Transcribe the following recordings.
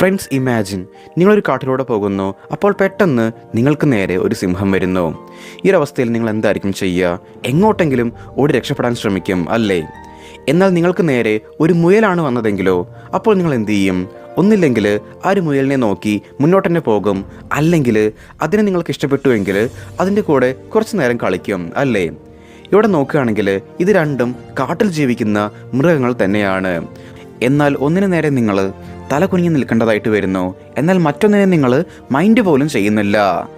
Friends imagine നിങ്ങളൊരു കാട്ടിലൂടെ പോകുന്നു. അപ്പോൾ പെട്ടെന്ന് നിങ്ങൾക്ക് നേരെ ഒരു സിംഹം വരുന്നു. ഈ ഒരവസ്ഥയിൽ നിങ്ങൾ എന്തായിരിക്കും ചെയ്യുക? എങ്ങോട്ടെങ്കിലും ഓടി രക്ഷപ്പെടാൻ ശ്രമിക്കും അല്ലേ? എന്നാൽ നിങ്ങൾക്ക് നേരെ ഒരു മുയലാണ് വന്നതെങ്കിലോ അപ്പോൾ നിങ്ങൾ എന്തു ചെയ്യും? ഒന്നില്ലെങ്കിൽ ആ ഒരു മുയലിനെ നോക്കി മുന്നോട്ട് തന്നെ പോകും. അല്ലെങ്കിൽ അതിനെ നിങ്ങൾക്ക് ഇഷ്ടപ്പെട്ടുവെങ്കിൽ അതിന്റെ കൂടെ കുറച്ച് നേരം കളിക്കും അല്ലേ? ഇവിടെ നോക്കുകയാണെങ്കിൽ ഇത് രണ്ടും കാട്ടിൽ ജീവിക്കുന്ന മൃഗങ്ങൾ തന്നെയാണ്. എന്നാൽ ഒന്നിനു നേരെ നിങ്ങൾ തല കുനിഞ്ഞു നിൽക്കേണ്ടതായിട്ട് വരുന്നു. എന്നാൽ മറ്റൊന്നിനെ നിങ്ങൾ മൈൻഡ് പോലും ചെയ്യുന്നില്ല.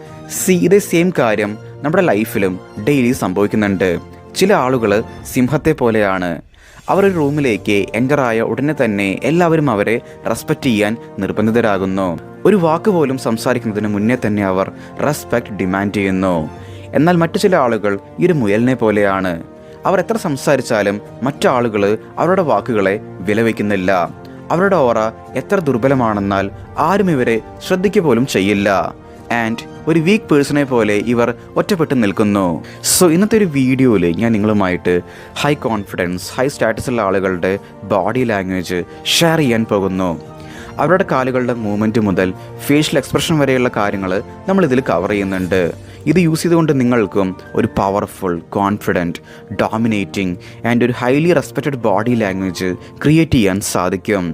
സി ഇതേ സെയിം കാര്യം നമ്മുടെ ലൈഫിലും ഡെയിലി സംഭവിക്കുന്നുണ്ട്. ചില ആളുകൾ സിംഹത്തെ പോലെയാണ്. അവർ ഒരു റൂമിലേക്ക് എന്റർ ആയ ഉടനെ തന്നെ എല്ലാവരും അവരെ റെസ്പെക്റ്റ് ചെയ്യാൻ നിർബന്ധിതരാകുന്നു. ഒരു വാക്ക് പോലും സംസാരിക്കുന്നതിന് മുന്നേ തന്നെ അവർ റെസ്പെക്റ്റ് ഡിമാൻഡ് ചെയ്യുന്നു. എന്നാൽ മറ്റു ചില ആളുകൾ ഈ ഒരു മുയലിനെ പോലെയാണ്. അവർ എത്ര സംസാരിച്ചാലും മറ്റാളുകൾ അവരുടെ വാക്കുകളെ വിലവയ്ക്കുന്നില്ല അവരുടെ ഓറ എത്ര ദുർബലമാണെന്നാൽ ആരും ഇവരെ ശ്രദ്ധിക്ക പോലും ചെയ്യില്ല. ആൻഡ് ഒരു വീക്ക് പേഴ്സണെ പോലെ ഇവർ ഒറ്റപ്പെട്ട് നിൽക്കുന്നു. സോ ഇന്നത്തെ ഒരു വീഡിയോയിൽ ഞാൻ നിങ്ങളുമായിട്ട് ഹൈ കോൺഫിഡൻസ് ഹൈ സ്റ്റാറ്റസ് ഉള്ള ആളുകളുടെ ബോഡി ലാംഗ്വേജ് ഷെയർ ചെയ്യാൻ പോകുന്നു. അവരുടെ കാലുകളുടെ മൂവ്മെന്റ് മുതൽ ഫേഷ്യൽ എക്സ്പ്രഷൻ വരെയുള്ള കാര്യങ്ങൾ നമ്മൾ ഇതിൽ കവർ ചെയ്യുന്നുണ്ട്. ഇത് യൂസ് ചെയ്തുകൊണ്ട് നിങ്ങൾക്കും ഒരു പവർഫുൾ കോൺഫിഡന്റ് ഡോമിനേറ്റിംഗ് ആൻഡ് ഒരു highly respected body language create ചെയ്യാൻ സാധിക്കും.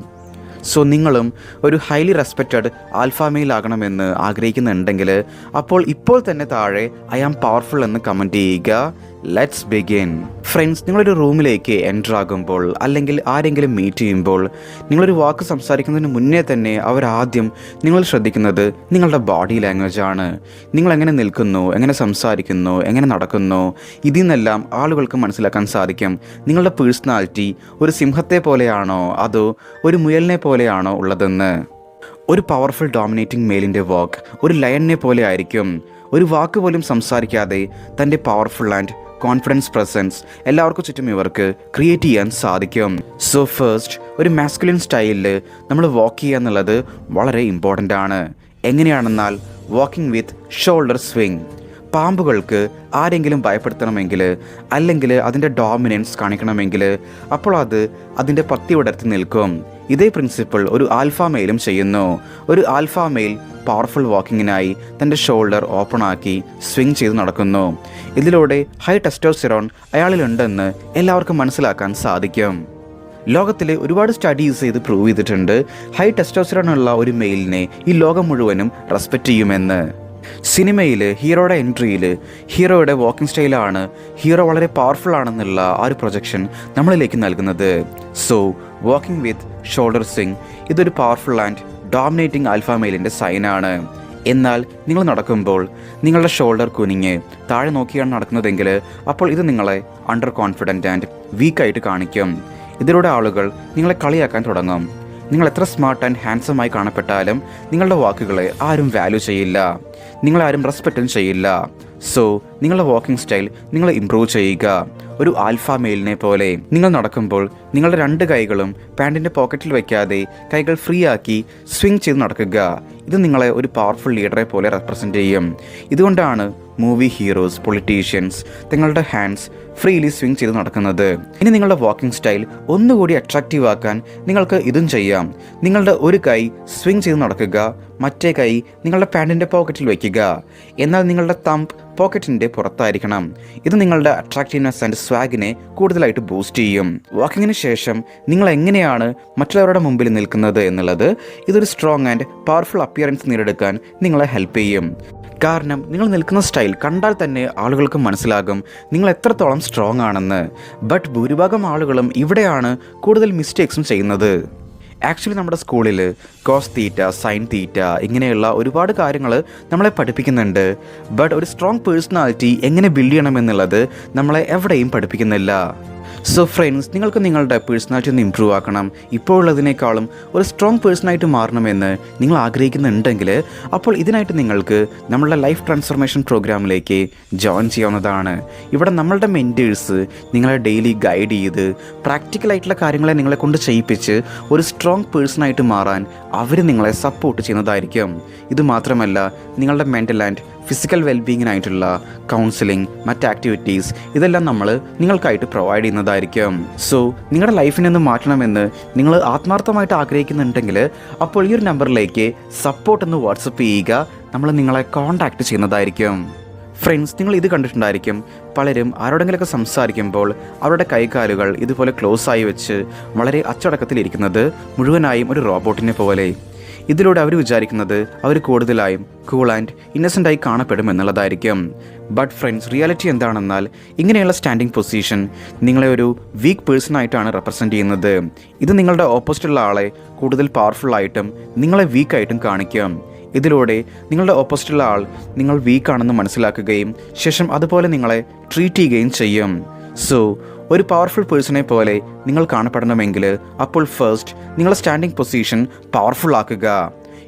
സോ നിങ്ങളും ഒരു ഹൈലി റെസ്പെക്റ്റഡ് ആൽഫാമെയിൽ ആകണമെന്ന് ആഗ്രഹിക്കുന്നുണ്ടെങ്കിൽ അപ്പോൾ ഇപ്പോൾ തന്നെ താഴെ ഐ ആം പവർഫുൾ എന്ന് കമന്റ് ചെയ്യുക. ലെറ്റ്സ് ബിഗിൻ ഫ്രണ്ട്സ് നിങ്ങളൊരു റൂമിലേക്ക് എന്റർ ആകുമ്പോൾ അല്ലെങ്കിൽ ആരെങ്കിലും മീറ്റ് ചെയ്യുമ്പോൾ നിങ്ങളൊരു വാക്ക് സംസാരിക്കുന്നതിന് മുന്നേ തന്നെ അവർ ആദ്യം നിങ്ങൾ ശ്രദ്ധിക്കുന്നത് നിങ്ങളുടെ ബോഡി ലാംഗ്വേജ് ആണ്. നിങ്ങൾ എങ്ങനെ നിൽക്കുന്നു എങ്ങനെ സംസാരിക്കുന്നു എങ്ങനെ നടക്കുന്നു ഇതിൽ നിന്നെല്ലാം ആളുകൾക്ക് മനസ്സിലാക്കാൻ സാധിക്കും. നിങ്ങളുടെ പേഴ്സണാലിറ്റി ഒരു സിംഹത്തെ പോലെയാണോ അതോ ഒരു മുയലിനെ പോലെയാണോ ഉള്ളതെന്ന്? ഒരു പവർഫുൾ ഡോമിനേറ്റിംഗ് മെയിലിന്റെ വാക്ക് ഒരു ലയണിനെ പോലെ ആയിരിക്കും. ഒരു വാക്ക് പോലും സംസാരിക്കാതെ തന്റെ പവർഫുൾ ആൻഡ് കോൺഫിഡൻസ് പ്രസൻസ് എല്ലാവർക്കും ചുറ്റും ഇവർക്ക് ക്രിയേറ്റ് ചെയ്യാൻ സാധിക്കും. സോ ഫസ്റ്റ് ഒരു മാസ്കുലിൻ സ്റ്റൈലിൽ നമ്മൾ വാക്ക് ചെയ്യുക എന്നുള്ളത് വളരെ ഇമ്പോർട്ടന്റ് ആണ്. എങ്ങനെയാണെന്നാൽ വാക്കിംഗ് വിത്ത് ഷോൾഡർ സ്വിങ് പാമ്പുകൾക്ക് ആരെങ്കിലും ഭയപ്പെടുത്തണമെങ്കിൽ അല്ലെങ്കിൽ അതിന്റെ ഡോമിനൻസ് കാണിക്കണമെങ്കിൽ അപ്പോൾ അത് അതിന്റെ പത്തി ഉടർത്തി നിൽക്കും. ഇതേ പ്രിൻസിപ്പിൾ ഒരു ആൽഫ മെയിലും ചെയ്യുന്നു. ഒരു ആൽഫ മെയിൽ പവർഫുൾ വാക്കിങ്ങിനായി തന്റെ ഷോൾഡർ ഓപ്പൺ ആക്കി സ്വിങ് ചെയ്ത് നടക്കുന്നു. ഇതിലൂടെ ഹൈ ടെസ്റ്റോസിറോൺ അയാളിലുണ്ടെന്ന് എല്ലാവർക്കും മനസ്സിലാക്കാൻ സാധിക്കും. ലോകത്തിലെ ഒരുപാട് സ്റ്റഡീസ് ഇത് പ്രൂവ് ചെയ്തിട്ടുണ്ട്. ഹൈ ടെസ്റ്റോസിറോൺ ഉള്ള ഒരു മെയിലിനെ ഈ ലോകം മുഴുവനും റെസ്പെക്റ്റ് ചെയ്യുമെന്ന്. സിനിമയിൽ ഹീറോയുടെ എൻട്രിയിൽ ഹീറോയുടെ വാക്കിംഗ് സ്റ്റൈലാണ് ഹീറോ വളരെ പവർഫുൾ ആണെന്നുള്ള ആ ഒരു പ്രൊജക്ഷൻ നമ്മളിലേക്ക് നൽകുന്നത്. So walking with shoulder swing ഇതൊരു പവർഫുൾ ആൻഡ് ഡോമിനേറ്റിംഗ് ആൽഫ മെയിലിന്റെ സൈനാണ് എന്നാൽ നിങ്ങൾ നടക്കുമ്പോൾ നിങ്ങളുടെ ഷോൾഡർ കുനിഞ്ഞ് താഴെ നോക്കിയാണ് നടക്കുന്നതെങ്കിൽ അപ്പോൾ ഇത് നിങ്ങളെ അണ്ടർ കോൺഫിഡന്റ് ആൻഡ് വീക്കായിട്ട് കാണിക്കും. ഇതിലൂടെ ആളുകൾ നിങ്ങളെ കളിയാക്കാൻ തുടങ്ങും. നിങ്ങൾ എത്ര സ്മാർട്ട് ആൻഡ് ഹാൻസമായി കാണപ്പെട്ടാലും നിങ്ങളുടെ വാക്കുകളെ ആരും വാല്യൂ ചെയ്യില്ല. നിങ്ങളെ ആരും റെസ്പെക്റ്റും ചെയ്യില്ല. സോ നിങ്ങളുടെ വാക്കിംഗ് സ്റ്റൈൽ നിങ്ങൾ ഇമ്പ്രൂവ് ചെയ്യുക. ഒരു ആൽഫ മെയിലിനെ പോലെ നിങ്ങൾ നടക്കുമ്പോൾ നിങ്ങളുടെ രണ്ട് കൈകളും പാന്റിന്റെ പോക്കറ്റിൽ വെക്കാതെ കൈകൾ ഫ്രീ ആക്കി സ്വിങ് ചെയ്ത് നടക്കുക. ഇത് നിങ്ങളെ ഒരു പവർഫുൾ ലീഡറെ പോലെ റെപ്രസെന്റ് ചെയ്യും. ഇതുകൊണ്ടാണ് മൂവി ഹീറോസ് പൊളിറ്റീഷ്യൻസ് നിങ്ങളുടെ ഹാൻഡ്സ് ഫ്രീലി സ്വിങ് ചെയ്ത് നടക്കുന്നത്. ഇനി നിങ്ങളുടെ വാക്കിംഗ് സ്റ്റൈൽ ഒന്നുകൂടി അട്രാക്റ്റീവ് ആക്കാൻ നിങ്ങൾക്ക് ഇതും ചെയ്യാം. നിങ്ങളുടെ ഒരു കൈ സ്വിങ് ചെയ്ത് നടക്കുക. മറ്റേ കൈ നിങ്ങളുടെ പാന്റിന്റെ പോക്കറ്റിൽ വയ്ക്കുക. എന്നാൽ നിങ്ങളുടെ തമ്പ് പോക്കറ്റിന്റെ പുറത്തായിരിക്കണം. ഇത് നിങ്ങളുടെ അട്രാക്റ്റീവ്നെസ് ആൻഡ് സ്വാഗിനെ കൂടുതലായിട്ട് ബൂസ്റ്റ് ചെയ്യും. വാക്കിങ്ങിന് ശേഷം നിങ്ങൾ എങ്ങനെയാണ് മറ്റുള്ളവരുടെ മുമ്പിൽ നിൽക്കുന്നത് എന്നുള്ളത് ഇതൊരു സ്ട്രോങ് ആൻഡ് പവർഫുൾ അപ്പിയറൻസ് നേടിയെടുക്കാൻ നിങ്ങളെ ഹെൽപ്പ് ചെയ്യും. കാരണം നിങ്ങൾ നിൽക്കുന്ന സ്റ്റൈൽ കണ്ടാൽ തന്നെ ആളുകൾക്ക് മനസ്സിലാകും നിങ്ങൾ എത്രത്തോളം സ്ട്രോങ് ആണെന്ന്. ബട്ട് ഭൂരിഭാഗം ആളുകളും ഇവിടെയാണ് കൂടുതൽ മിസ്റ്റേക്സും ചെയ്യുന്നത്. ആക്ച്വലി നമ്മുടെ സ്കൂളിൽ കോസ് തീറ്റ സൈൻ തീറ്റ ഇങ്ങനെയുള്ള ഒരുപാട് കാര്യങ്ങൾ നമ്മളെ പഠിപ്പിക്കുന്നുണ്ട്. ബട്ട് ഒരു സ്ട്രോങ് പേഴ്സണാലിറ്റി എങ്ങനെ ബിൽഡ് ചെയ്യണമെന്നുള്ളത് നമ്മളെ എവിടെയും പഠിപ്പിക്കുന്നില്ല. സോ ഫ്രണ്ട്സ് നിങ്ങൾക്ക് നിങ്ങളുടെ പേഴ്സണാലിറ്റി ഒന്ന് ഇമ്പ്രൂവ് ആക്കണം. ഇപ്പോൾ ഉള്ളതിനേക്കാളും ഒരു സ്ട്രോങ് പേഴ്സണായിട്ട് മാറണമെന്ന് നിങ്ങൾ ആഗ്രഹിക്കുന്നുണ്ടെങ്കിൽ അപ്പോൾ ഇതിനായിട്ട് നിങ്ങൾക്ക് നമ്മളുടെ ലൈഫ് ട്രാൻസ്ഫർമേഷൻ പ്രോഗ്രാമിലേക്ക് ജോയിൻ ചെയ്യാവുന്നതാണ്. ഇവിടെ നമ്മളുടെ മെന്റേഴ്സ് നിങ്ങളെ ഡെയിലി ഗൈഡ് ചെയ്ത് പ്രാക്ടിക്കലായിട്ടുള്ള കാര്യങ്ങളെ നിങ്ങളെ കൊണ്ട് ചെയ്യിപ്പിച്ച് ഒരു സ്ട്രോങ് പേഴ്സണായിട്ട് മാറാൻ അവർ നിങ്ങളെ സപ്പോർട്ട് ചെയ്യുന്നതായിരിക്കും. ഇത് മാത്രമല്ല നിങ്ങളുടെ മെന്റൽ ആൻഡ് ഫിസിക്കൽ വെൽബീങ്ങിനായിട്ടുള്ള കൗൺസിലിംഗ് മറ്റ് ആക്ടിവിറ്റീസ് ഇതെല്ലാം നമ്മൾ നിങ്ങൾക്കായിട്ട് പ്രൊവൈഡ് ചെയ്യുന്നതാണ് എന്നുള്ളതായിരിക്കും സോ നിങ്ങളുടെ ലൈഫിനെ ഒന്ന് മാറ്റണമെന്ന് നിങ്ങൾ ആത്മാർത്ഥമായിട്ട് ആഗ്രഹിക്കുന്നുണ്ടെങ്കിൽ അപ്പോൾ ഈ ഒരു നമ്പറിലേക്ക് സപ്പോർട്ട് എന്ന് വാട്സപ്പ് ചെയ്യുക. നമ്മൾ നിങ്ങളെ കോൺടാക്ട് ചെയ്യുന്നതായിരിക്കും. ഫ്രണ്ട്സ് നിങ്ങൾ ഇത് കണ്ടിട്ടുണ്ടായിരിക്കും. പലരും ആരോടെങ്കിലൊക്കെ സംസാരിക്കുമ്പോൾ അവരുടെ കൈകാലുകൾ ഇതുപോലെ ക്ലോസ് ആയി വെച്ച് വളരെ അച്ചടക്കത്തിലിരിക്കുന്നത് മുഴുവനായും ഒരു റോബോട്ടിനെ പോലെ. ഇതിലൂടെ അവർ വിചാരിക്കുന്നത് അവർ കൂടുതലായും കൂൾ ആൻഡ് ഇന്നസെന്റ് ആയി കാണപ്പെടും എന്നുള്ളതായിരിക്കും. ബട്ട് ഫ്രണ്ട്സ് റിയാലിറ്റി എന്താണെന്നാൽ ഇങ്ങനെയുള്ള സ്റ്റാൻഡിംഗ് പൊസിഷൻ നിങ്ങളെ ഒരു വീക്ക് പേഴ്സൺ ആയിട്ടാണ് റെപ്രസെന്റ് ചെയ്യുന്നത്. ഇത് നിങ്ങളുടെ ഓപ്പോസിറ്റുള്ള ആളെ കൂടുതൽ പവർഫുൾ ആയിട്ടും നിങ്ങളെ വീക്കായിട്ടും കാണിക്കും. ഇതിലൂടെ നിങ്ങളുടെ ഓപ്പോസിറ്റുള്ള ആൾ നിങ്ങൾ വീക്കാണെന്ന് മനസ്സിലാക്കുകയും ശേഷം അതുപോലെ നിങ്ങളെ ട്രീറ്റ് ചെയ്യുകയും ചെയ്യും. സോ ഒരു പവർഫുൾ പേഴ്സണെ പോലെ നിങ്ങൾ കാണപ്പെടണമെങ്കിൽ അപ്പോൾ ഫസ്റ്റ് നിങ്ങളുടെ സ്റ്റാൻഡിംഗ് പൊസിഷൻ പവർഫുൾ ആക്കുക.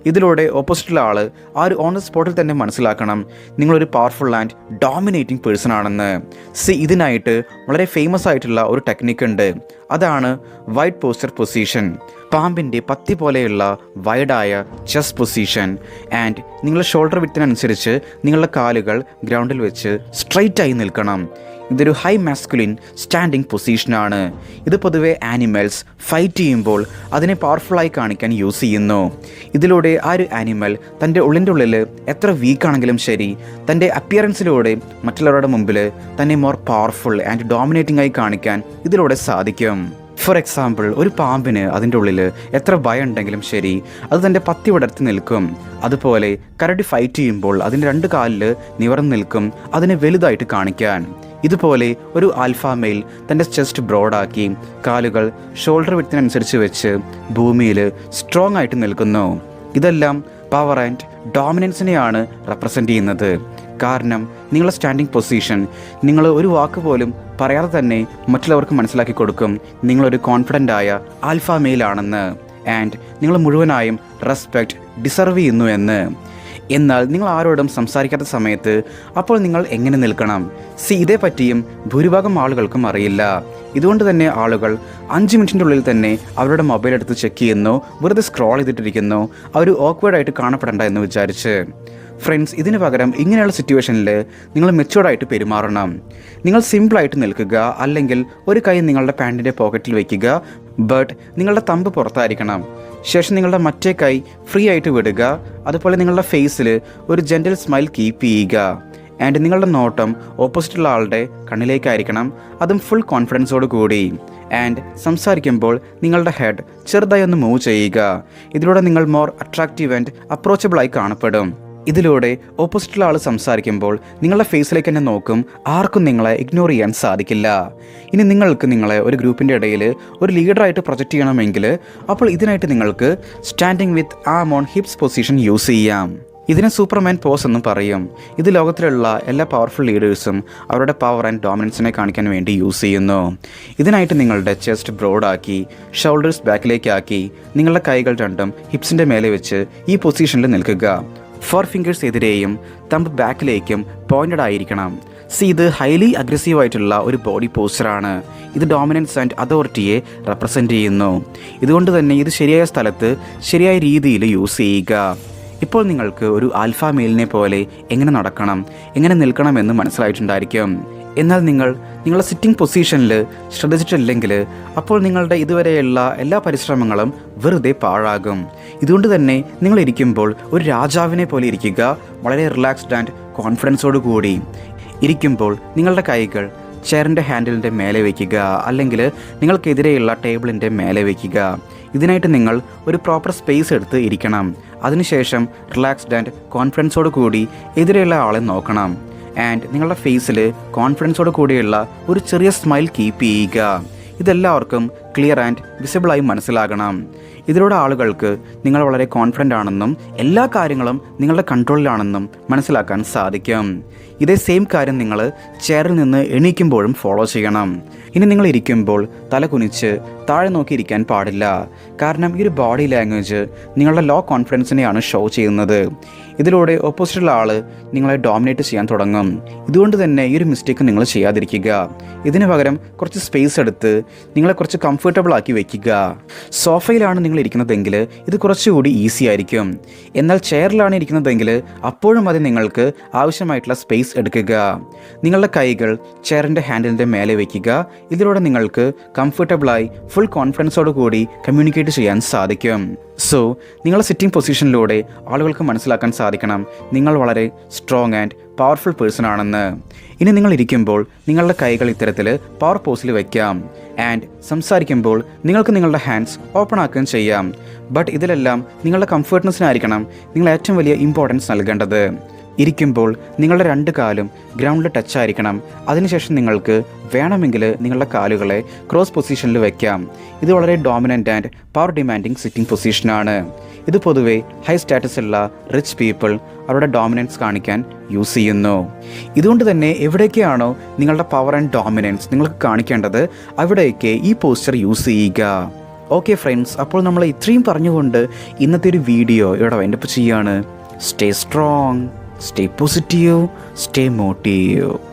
ഇതിലൂടെ ഓപ്പോസിറ്റുള്ള ആൾ ആ ഒരു ഓൺ ദ സ്പോട്ടിൽ തന്നെ മനസ്സിലാക്കണം നിങ്ങളൊരു പവർഫുൾ ആൻഡ് ഡോമിനേറ്റിംഗ് പേഴ്സൺ ആണെന്ന്. സി ഇതിനായിട്ട് വളരെ ഫേമസ് ആയിട്ടുള്ള ഒരു ടെക്നിക്ക് ഉണ്ട്. അതാണ് വൈറ്റ് പോസ്റ്റർ പൊസിഷൻ പാമ്പിന്റെ പത്തി പോലെയുള്ള വൈഡായ ചെസ് പൊസിഷൻ ആൻഡ് നിങ്ങളുടെ ഷോൾഡർ വിത്തിനനുസരിച്ച് നിങ്ങളുടെ കാലുകൾ ഗ്രൗണ്ടിൽ വെച്ച് സ്ട്രൈറ്റായി നിൽക്കണം. ഇതൊരു ഹൈ മാസ്കുലിൻ സ്റ്റാൻഡിങ് പൊസിഷനാണ് ഇത് പൊതുവെ ആനിമൽസ് ഫൈറ്റ് ചെയ്യുമ്പോൾ അതിനെ പവർഫുള്ളായി കാണിക്കാൻ യൂസ് ചെയ്യുന്നു. ഇതിലൂടെ ആ ഒരു ആനിമൽ തന്റെ ഉള്ളിന്റെ ഉള്ളിൽ എത്ര വീക്കാണെങ്കിലും ശരി തന്റെ അപ്പിയറൻസിലൂടെ മറ്റുള്ളവരുടെ മുമ്പിൽ തന്നെ മോർ പവർഫുൾ ആൻഡ് ഡോമിനേറ്റിംഗ് ആയി കാണിക്കാൻ ഇതിലൂടെ സാധിക്കും. ഫോർ എക്സാമ്പിൾ ഒരു പാമ്പിന് അതിന്റെ ഉള്ളിൽ എത്ര ഭയം ഉണ്ടെങ്കിലും ശരി അത് തന്റെ പത്തി വിടർത്തി നിൽക്കും. അതുപോലെ കരടി ഫൈറ്റ് ചെയ്യുമ്പോൾ അതിന്റെ രണ്ട് കാലിൽ നിവർന്നു നിൽക്കും അതിനെ വലുതായിട്ട് കാണിക്കാൻ. ഇതുപോലെ ഒരു ആൽഫ മെയിൽ തന്റെ ചെസ്റ്റ് ബ്രോഡാക്കി കാലുകൾ ഷോൾഡർ വിടത്തിനനുസരിച്ച് വെച്ച് ഭൂമിയിൽ സ്ട്രോങ് ആയിട്ട് നിൽക്കുന്നു. ഇതെല്ലാം പവർ ആൻഡ് ഡോമിനൻസിനെയാണ് റെപ്രസെന്റ് ചെയ്യുന്നത്. കാരണം നിങ്ങളുടെ സ്റ്റാൻഡിങ് പൊസിഷൻ നിങ്ങൾ ഒരു വാക്ക് പോലും പറയാതെ തന്നെ മറ്റുള്ളവർക്ക് മനസ്സിലാക്കി കൊടുക്കും. നിങ്ങളൊരു കോൺഫിഡന്റ് ആയ ആൽഫ മെയിലാണെന്ന്. ആൻഡ് നിങ്ങൾ മുഴുവനായും റെസ്പെക്റ്റ് ഡിസർവ് ചെയ്യുന്നു എന്ന്. എന്നാൽ നിങ്ങൾ ആരോടും സംസാരിക്കാത്ത സമയത്ത് അപ്പോൾ നിങ്ങൾ എങ്ങനെ നിൽക്കണം? സി ഇതേ പറ്റിയും ഭൂരിഭാഗം ആളുകൾക്കും അറിയില്ല. ഇതുകൊണ്ട് തന്നെ ആളുകൾ അഞ്ച് മിനിറ്റിന്റെ ഉള്ളിൽ തന്നെ അവരുടെ മൊബൈൽ എടുത്ത് ചെക്ക് ചെയ്യുന്നു വെറുതെ സ്ക്രോൾ ചെയ്തിട്ടിരിക്കുന്നു അവർ ഓക്വേർഡായിട്ട് കാണപ്പെടേണ്ട എന്ന് വിചാരിച്ച്. ഫ്രണ്ട്സ് ഇതിന് പകരം ഇങ്ങനെയുള്ള സിറ്റുവേഷനിൽ നിങ്ങൾ മെച്ചുവർഡായിട്ട് പെരുമാറണം. നിങ്ങൾ സിമ്പിളായിട്ട് നിൽക്കുക അല്ലെങ്കിൽ ഒരു കൈ നിങ്ങളുടെ പാന്റിന്റെ പോക്കറ്റിൽ വയ്ക്കുക ബട്ട് നിങ്ങളുടെ തമ്പ് പുറത്തായിരിക്കണം. ശേഷം നിങ്ങളുടെ മറ്റേ കൈ ഫ്രീ ആയിട്ട് വിടുക അതുപോലെ നിങ്ങളുടെ ഫേസിൽ ഒരു ജെന്റൽ സ്മൈൽ കീപ്പ് ചെയ്യുക. ആൻഡ് നിങ്ങളുടെ നോട്ടം ഓപ്പോസിറ്റുള്ള ആളുടെ കണ്ണിലേക്കായിരിക്കണം. അതും ഫുൾ കോൺഫിഡൻസോട് കൂടി. ആൻഡ് സംസാരിക്കുമ്പോൾ നിങ്ങളുടെ ഹെഡ് ചെറുതായി ഒന്ന് മൂവ് ചെയ്യുക. ഇതിലൂടെ നിങ്ങൾ മോർ അട്രാക്റ്റീവ് ആൻഡ് അപ്രോച്ചബിളായി കാണപ്പെടും. ഇതിലൂടെ ഓപ്പോസിറ്റുള്ള ആൾ സംസാരിക്കുമ്പോൾ നിങ്ങളുടെ ഫേസിലേക്ക് തന്നെ നോക്കും ആർക്കും നിങ്ങളെ ഇഗ്നോർ ചെയ്യാൻ സാധിക്കില്ല. ഇനി നിങ്ങൾക്ക് നിങ്ങളെ ഒരു ഗ്രൂപ്പിന്റെ ഇടയിൽ ഒരു ലീഡറായിട്ട് പ്രൊജക്റ്റ് ചെയ്യണമെങ്കിൽ അപ്പോൾ ഇതിനായിട്ട് നിങ്ങൾക്ക് standing with arm on hips position use ചെയ്യാം. ഇതിനെ സൂപ്പർമാൻ പോസ് എന്നും പറയും. ഇത് ലോകത്തിലുള്ള എല്ലാ പവർഫുൾ ലീഡേഴ്സും അവരുടെ പവർ ആൻഡ് ഡോമിനൻസിനെ കാണിക്കാൻ വേണ്ടി യൂസ് ചെയ്യുന്നു. ഇതിനായിട്ട് നിങ്ങളുടെ ചെസ്റ്റ് ബ്രോഡാക്കി ഷോൾഡേഴ്സ് ബാക്കിലേക്കാക്കി നിങ്ങളുടെ കൈകൾ രണ്ടും ഹിപ്സിന്റെ മേലെ വെച്ച് ഈ പൊസിഷനിൽ നിൽക്കുക. ഫോർ ഫിംഗേഴ്സ് എതിരെയും തമ്പ് ബാക്കിലേക്കും പോയിന്റഡ് ആയിരിക്കണം. സി ഇത് ഹൈലി അഗ്രസീവ് ആയിട്ടുള്ള ഒരു ബോഡി പോസ്റ്ററാണ് ഇത് ഡോമിനൻസ് ആൻഡ് അതോറിറ്റിയെ റെപ്രസെന്റ് ചെയ്യുന്നു. ഇതുകൊണ്ട് തന്നെ ഇത് ശരിയായ സ്ഥലത്ത് ശരിയായ രീതിയിൽ യൂസ് ചെയ്യുക. ഇപ്പോൾ നിങ്ങൾക്ക് ഒരു ആൽഫ മെയിലിനെ പോലെ എങ്ങനെ നടക്കണം എങ്ങനെ നിൽക്കണം എന്ന് മനസ്സിലായിട്ടുണ്ടായിരിക്കും. എന്നാൽ നിങ്ങൾ നിങ്ങളുടെ സിറ്റിംഗ് പൊസിഷനിൽ ശ്രദ്ധിച്ചിട്ടില്ലെങ്കിൽ അപ്പോൾ നിങ്ങളുടെ ഇതുവരെയുള്ള എല്ലാ പരിശ്രമങ്ങളും വെറുതെ പാഴാകും. ഇതുകൊണ്ട് തന്നെ നിങ്ങൾ ഇരിക്കുമ്പോൾ ഒരു രാജാവിനെ പോലെ ഇരിക്കുക വളരെ റിലാക്സ്ഡ് ആൻഡ് കോൺഫിഡൻസോടു കൂടി. ഇരിക്കുമ്പോൾ നിങ്ങളുടെ കൈകൾ ചെയറിന്റെ ഹാൻഡിലിന്റെ മേലെ വയ്ക്കുക അല്ലെങ്കിൽ നിങ്ങൾക്കെതിരെയുള്ള ടേബിളിന്റെ മേലെ വയ്ക്കുക ഇതിനായിട്ട് നിങ്ങൾ ഒരു പ്രോപ്പർ സ്പേസ് എടുത്ത് ഇരിക്കണം. അതിനുശേഷം റിലാക്സ്ഡ് ആൻഡ് കോൺഫിഡൻസോട് കൂടി എതിരെയുള്ള ആളെ നോക്കണം. ആൻഡ് നിങ്ങളുടെ ഫേസിൽ കോൺഫിഡൻസോട് കൂടിയുള്ള ഒരു ചെറിയ സ്മൈൽ കീപ്പ് ചെയ്യുക. ഇതെല്ലാവർക്കും ക്ലിയർ ആൻഡ് വിസിബിളായി മനസ്സിലാകണം. ഇതിലൂടെ ആളുകൾക്ക് നിങ്ങൾ വളരെ കോൺഫിഡന്റ് ആണെന്നും എല്ലാ കാര്യങ്ങളും നിങ്ങളുടെ കൺട്രോളിലാണെന്നും മനസ്സിലാക്കാൻ സാധിക്കും. ഇതേ സെയിം കാര്യം നിങ്ങൾ ചെയറിൽ നിന്ന് എണീക്കുമ്പോഴും ഫോളോ ചെയ്യണം. ഇനി നിങ്ങൾ ഇരിക്കുമ്പോൾ തല കുനിച്ച് താഴെ നോക്കി ഇരിക്കാൻ പാടില്ല. കാരണം ഈ ഒരു ബോഡി ലാംഗ്വേജ് നിങ്ങളുടെ ലോ കോൺഫിഡൻസിനെയാണ് ഷോ ചെയ്യുന്നത്. ഇതിലൂടെ ഓപ്പോസിറ്റുള്ള ആൾ നിങ്ങളെ ഡോമിനേറ്റ് ചെയ്യാൻ തുടങ്ങും. ഇതുകൊണ്ട് തന്നെ ഈ ഒരു മിസ്റ്റേക്ക് നിങ്ങൾ ചെയ്യാതിരിക്കുക. ഇതിനു പകരം കുറച്ച് സ്പേസ് എടുത്ത് നിങ്ങളെ കുറച്ച് കംഫർട്ട് കംഫർട്ടബിൾ ആക്കി വെക്കുക. സോഫയിലാണ് നിങ്ങൾ ഇരിക്കുന്നതെങ്കിൽ ഇത് കുറച്ചുകൂടി ഈസി ആയിരിക്കും. എന്നാൽ ചെയറിലാണ് ഇരിക്കുന്നതെങ്കിൽ അപ്പോഴും അത് നിങ്ങൾക്ക് ആവശ്യമായിട്ടുള്ള സ്പേസ് എടുക്കുക. നിങ്ങളുടെ കൈകൾ ചെയറിന്റെ ഹാൻഡിലിന്റെ മേലെ വയ്ക്കുക ഇതിലൂടെ നിങ്ങൾക്ക് കംഫർട്ടബിളായി ഫുൾ കോൺഫിഡൻസോട് കൂടി കമ്മ്യൂണിക്കേറ്റ് ചെയ്യാൻ സാധിക്കും. സോ നിങ്ങളുടെ സിറ്റിംഗ് പൊസിഷനിലൂടെ ആളുകൾക്ക് മനസ്സിലാക്കാൻ സാധിക്കണം. നിങ്ങൾ വളരെ സ്ട്രോങ് ആൻഡ് പവർഫുൾ പേഴ്സൺ ആണെന്ന്. ഇനി നിങ്ങൾ ഇരിക്കുമ്പോൾ നിങ്ങളുടെ കൈകൾ ഇത്തരത്തിൽ പവർ പോസിൽ വയ്ക്കാം ആൻഡ് സംസാരിക്കുമ്പോൾ നിങ്ങൾക്ക് നിങ്ങളുടെ ഹാൻഡ്സ് ഓപ്പൺ ആക്കുകയും ചെയ്യാം. ബട്ട് ഇതിലെല്ലാം നിങ്ങളുടെ കംഫർട്ട്നെസ്സിനായിരിക്കണം നിങ്ങൾ ഏറ്റവും വലിയ ഇമ്പോർട്ടൻസ് നൽകേണ്ടത്. ഇരിക്കുമ്പോൾ നിങ്ങളുടെ രണ്ട് കാലും ഗ്രൗണ്ടിൽ ടച്ച് ആയിരിക്കണം. അതിനുശേഷം നിങ്ങൾക്ക് വേണമെങ്കിൽ നിങ്ങളുടെ കാലുകളെ ക്രോസ് പൊസിഷനിൽ വയ്ക്കാം ഇത് വളരെ dominant and power demanding sitting പൊസിഷനാണ് ഇത് പൊതുവെ ഹൈ സ്റ്റാറ്റസ് ഉള്ള റിച്ച് പീപ്പിൾ അവരുടെ ഡോമിനൻസ് കാണിക്കാൻ യൂസ് ചെയ്യുന്നു. ഇതുകൊണ്ട് തന്നെ എവിടെയൊക്കെയാണോ നിങ്ങളുടെ പവർ ആൻഡ് ഡോമിനൻസ് നിങ്ങൾക്ക് കാണിക്കേണ്ടത് അവിടെയൊക്കെ ഈ പോസ്റ്റർ യൂസ് ചെയ്യുക. ഓക്കെ ഫ്രണ്ട്സ് അപ്പോൾ നമ്മൾ ഇത്രയും പറഞ്ഞുകൊണ്ട് ഇന്നത്തെ ഒരു വീഡിയോ ഇവിടെ വൈൻഡപ്പ് ചെയ്യാണ് stay strong stay positive stay motive